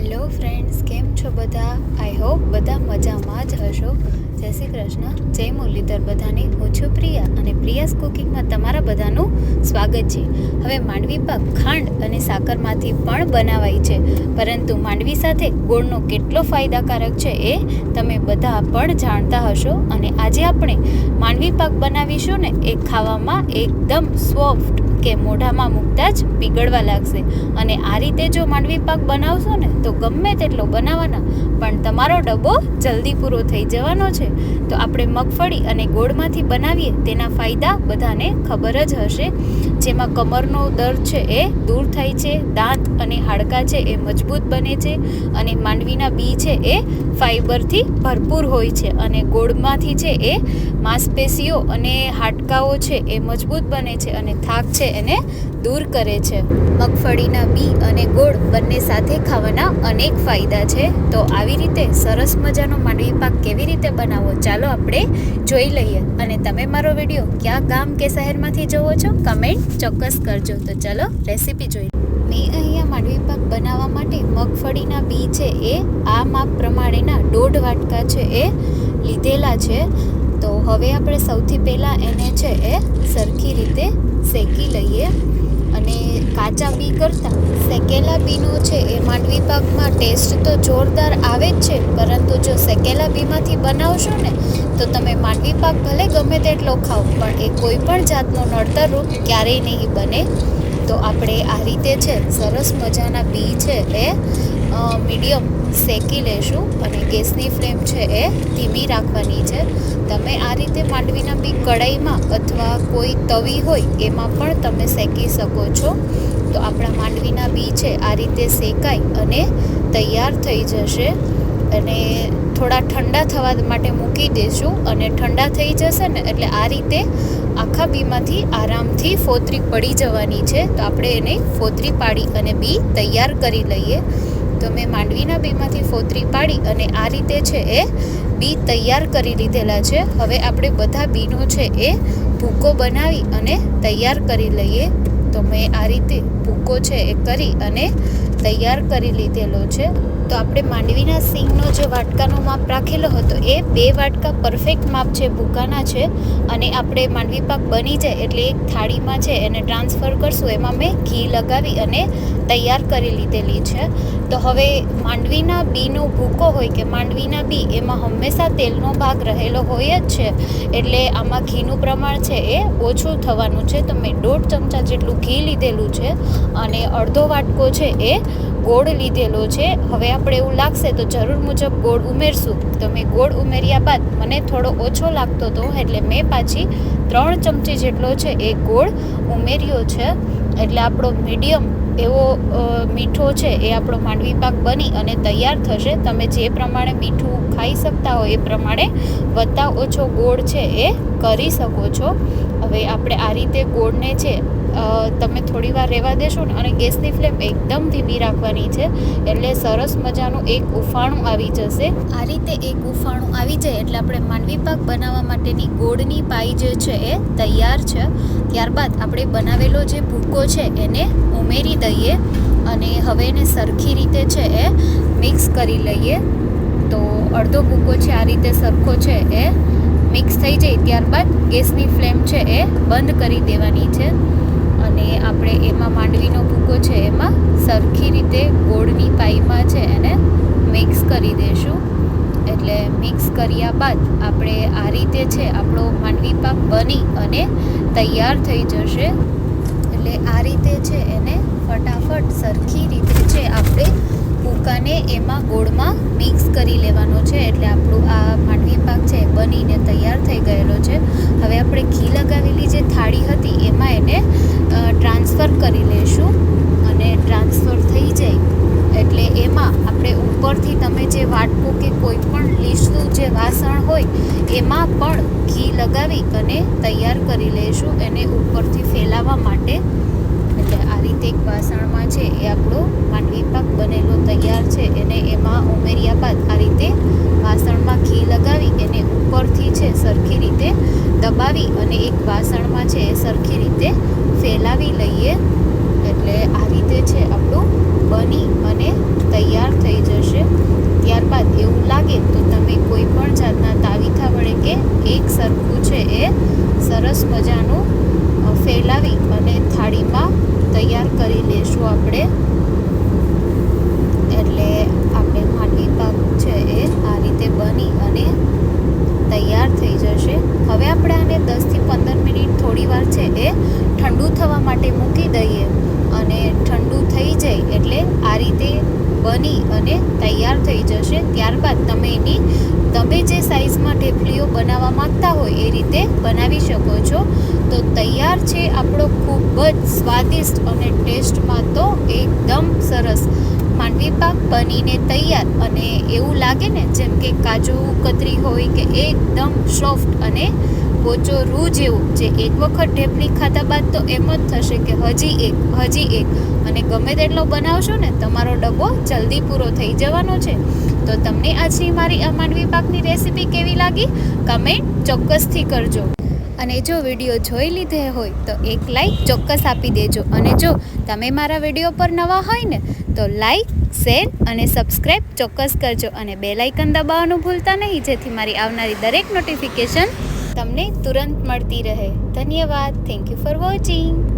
Hello friends કેમ છો બધા? આઈ હોપ બધા મજામાં જ હશો. જય શ્રી કૃષ્ણ, જય મુરલીધર બધાને. હું છું પ્રિયા અને પ્રિયાસ કુકિંગમાં તમારા બધાનું સ્વાગત છે. હવે માંડવી પાક ખાંડ અને સાકરમાંથી પણ બનાવાય છે. પરંતુ માંડવી સાથે ગોળનો કેટલો ફાયદાકારક છે એ તમે બધા પણ જાણતા હશો અને આજે આપણે માંડવી પાક બનાવીશું ને એ ખાવામાં એકદમ સોફ્ટ કે મોઢામાં મૂકતા જ પીગળવા લાગશે. અને આ રીતે જો માંડવી પાક બનાવશો ને તો ગમે તેટલો બનાવવાના, પણ તમારો ડબ્બો જલ્દી પૂરો થઈ જવાનો છે. તો આપણે મગફળી અને ગોળમાંથી બનાવીએ તેના ફાયદા બધાને ખબર જ હશે. જેમાં કમરનો દર્દ છે એ દૂર થાય છે, દાંત અને હાડકાં છે એ મજબૂત બને છે અને માંડવીના બી છે એ ફાઈબરથી ભરપૂર હોય છે અને ગોળમાંથી છે એ માંસપેશીઓ અને હાડકાઓ છે એ મજબૂત બને છે અને થાક છે એને દૂર કરે છે. મગફળીના બી અને ગોળ બંને સાથે ખાવાના અનેક ફાયદા છે. તો આવી રીતે સરસ મજાનો માંડવી પાક કેવી રીતે બનાવવો? ચાલો આપણે જોઈ લઈએ. અને તમે મારો વીડિયો ક્યાં ગામ કે શહેરમાંથી જોવો છો કમેન્ટ ચોક્કસ કરજો. તો ચાલો રેસીપી જોઈ મેં અહીંયા માંડવી પાક બનાવવા માટે મગફળીના બી છે એ. આ માપ પ્રમાણેના દોઢ વાટકા છે એ લીધેલા છે. તો હવે આપણે સૌથી પહેલાં એને છે એ સરખી રીતે શેકી લઈએ. અને કાચા બી કરતાં. શેકેલા બીનો છે એ માંડવી પાકમાં ટેસ્ટ તો જોરદાર આવે જ છે, પરંતુ જો શેકેલા બીમાંથી બનાવશો ને, તો તમે માંડવી પાક ભલે ગમે તેટલો ખાઓ, પણ એ કોઈ પણ જાતનો નડતર રૂપ ક્યારેય નહીં બને. તો આપણે આ રીતે છે, સરસ મજાના બી છે એ મીડિયમ શેકી લેશું અને ગેસની ફ્લેમ છે એ ધીમી રાખવાની છે. તમે આ રીતે માંડવીના બી કડાઈમાં અથવા કોઈ તવી હોય એમાં પણ તમે શેકી શકો છો. તો આપણા માંડવીના બી છે આ રીતે શેકાય અને તૈયાર થઈ જશે. અને થોડા ઠંડા થવા માટે મૂકી દઈશું અને ઠંડા થઈ જશે ને એટલે આ રીતે આખા બીમાંથી આરામથી ફોતરી પડી જવાની છે. તો આપણે એને ફોતરી પાડી અને બી તૈયાર કરી લઈએ. તો મેં માંડવીના બીમાંથી ફોતરી પાડી અને આ રીતે છે એ બી તૈયાર કરી લીધેલા છે. હવે આપણે બધા બીનો છે એ ભૂકો બનાવી અને તૈયાર કરી લઈએ. તો મેં આ રીતે ભૂકો છે એ કરી અને તૈયાર કરી લીધેલો છે. તો આપણે માંડવીના સિંગનો જે વાટકાનો માપ રાખેલો હતો, એ બે વાટકા પરફેક્ટ માપ છે, ભૂકાના છે. અને આપણે માંડવી પાક બની જાય એટલે એક થાળીમાં છે, એને ટ્રાન્સફર કરશું. એમાં મેં ઘી લગાવી અને તૈયાર કરી લીધેલી છે. તો હવે માંડવીના બીનો ભૂકો હોય કે માંડવીના બી, એમાં હંમેશા તેલનો ભાગ રહેલો હોય જ છે. એટલે આમાં ઘીનું પ્રમાણ છે એ ઓછું થવાનું છે. તો મેં દોઢ ચમચા જેટલું ઘી લીધેલું છે. અને અડધો વાટકો છે એ ગોળ લીધેલો છે. હવે આપણે એવું લાગશે તો જરૂર મુજબ ગોળ ઉમેરશું. તો મેં ગોળ ઉમેર્યા બાદ મને થોડો ઓછો લાગતો હતો એટલે મેં પાછી ત્રણ ચમચી જેટલો છે એ ગોળ ઉમેર્યો છે. એટલે આપણો મીડિયમ એવો મીઠો છે એ આપણો માંડવી પાક બની અને તૈયાર થશે. તમે જે પ્રમાણે મીઠું ખાઈ શકતા હો એ પ્રમાણે વધતા ઓછો ગોળ છે એ કરી શકો છો. હવે આપણે આ રીતે ગોળને છે તમે થોડી વાર રહેવા દેશો ને અને ગેસની ફ્લેમ એકદમ ધીમી રાખવાની છે, એટલે સરસ મજાનું એક ઉફાણું આવી જશે. આ રીતે એક ઉફાણું આવી જાય એટલે આપણે માંડવી પાક બનાવવા માટેની ગોળની પાઈ જે છે એ તૈયાર છે. ત્યારબાદ આપણે બનાવેલો જે ભૂકો છે એને ઉમેરી દઈએ અને હવે એને સરખી રીતે છે એ મિક્સ કરી લઈએ. તો અડધો ભૂકો છે આ રીતે સરખો છે એ મિક્સ થઈ જાય ત્યારબાદ ગેસની ફ્લેમ છે એ બંધ કરી દેવાની છે. અને આપણે એમાં માંડવીનો ભૂકો છે એમાં સરખી રીતે ગોળની પાઈમાં છે એને મિક્સ કરી દઈશું એટલે મિક્સ કર્યા બાદ આપણે આ રીતે છે આપણો માંડવી પાક બની અને તૈયાર થઈ જશે. એટલે આ રીતે છે એને ફટાફટ સરખી રીતે છે આપણે ભૂકાને એમાં ગોળમાં મિક્સ કરી લેવાનો છે. એટલે આપણું આ માંડવી પાક છે બનીને તૈયાર થઈ ગયેલો છે. હવે આપણે ઘી લગાવેલી જે થાળી હતી એમાં એને કરી લઈશું અને ટ્રાન્સફર થઈ જાય. એટલે એમાં આપણે ઉપરથી તમે જે વાટકો કે કોઈ પણ લીસનું જે વાસણ હોય, એમાં પણ ઘી લગાવી અને તૈયાર કરી લઈશું એને ઉપરથી ફેલાવવા માટે. એટલે આ રીતે એક વાસણમાં છે એ આપણો માંડવી પાક બનેલો તૈયાર છે. એને એમાં ઉમેર્યા બાદ આ રીતે વાસણમાં ઘી લગાવી એને ઉપરથી છે સરખી રીતે દબાવી અને એક વાસણમાં છે એ સરખી રીતે ફેલાવી લઈએ. એટલે આ રીતે છે આપણું બની અને તૈયાર થઈ સરસ મજાનું અ, ફેલાવી અને થાળીમાં તૈયાર કરી લેશું આપણે એટલે આપણે માંડવી પાક છે એ આ રીતે બની અને તૈયાર થઈ જશે હવે આપણે આને દસથી પંદર મિનિટ થોડી વાર છે એ ઠંડુ થવા માટે મૂકી દઈએ અને ઠંડુ થઈ જાય એટલે આ રીતે બની અને તૈયાર થઈ જશે. ત્યારબાદ તમે એની, તમે જે સાઈઝમાં ઢેફલીઓ બનાવવા માંગતા હોય એ રીતે બનાવી શકો છો. તો તૈયાર છે આપણો ખૂબ જ સ્વાદિષ્ટ અને ટેસ્ટમાં તો એકદમ સરસ. માંડવી પાક બનીને તૈયાર અને એવું લાગે ને જેમ કે કાજુ કતરી હોય કે એકદમ સોફ્ટ અને પોચો રૂ જેવું જે એક વખત ઢેપલી ખાધા બાદ તો એમ જ થશે કે હજી એક હજી એક. અને ગમે તેટલો બનાવશો ને, તમારો ડબ્બો જલ્દી પૂરો થઈ જવાનો છે. તો તમને આજની મારી આ માંડવી પાકની રેસીપી કેવી લાગી? કમેન્ટ ચોક્કસથી કરજો. અને જો વીડિયો જોઈ લીધે હોય તો એક લાઈક ચોક્કસ આપી દેજો. અને જો તમે મારા વીડિયો પર નવા હોય ને, તો લાઈક, શેર અને સબસ્ક્રાઈબ ચોક્કસ કરજો. અને બે લાઇકન દબાવવાનું ભૂલતા નહીં, જેથી મારી આવનારી દરેક નોટિફિકેશન તમને તુરંત મળતી રહે. ધન્યવાદ. Thank you for watching